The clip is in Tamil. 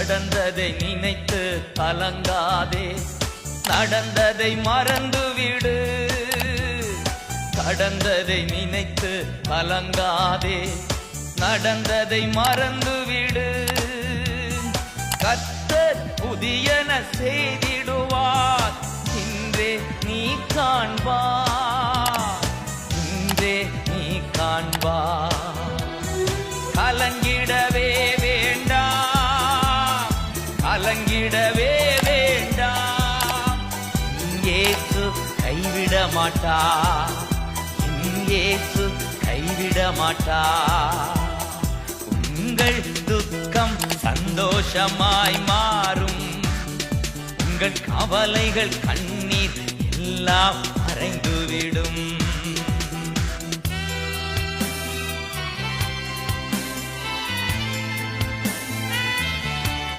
நடந்ததை நினைத்து கலங்காதே. நடந்ததை மறந்துவிடு கடந்ததை நினைத்து கலங்காதே. நடந்ததை மறந்துவிடு கத்தர் புதியன செய்திடுவார். இன்றே நீ காண்பார். இன்றே நீ காண்பார். கலங்கிட கலங்கிடவே வேண்டாம். இயேசு கைவிட மாட்டா இயேசு கைவிட மாட்டா உங்கள் துக்கம் சந்தோஷமாய் மாறும். உங்கள் கவலைகள் கண்ணீர் எல்லாம் மறைந்துவிடும்.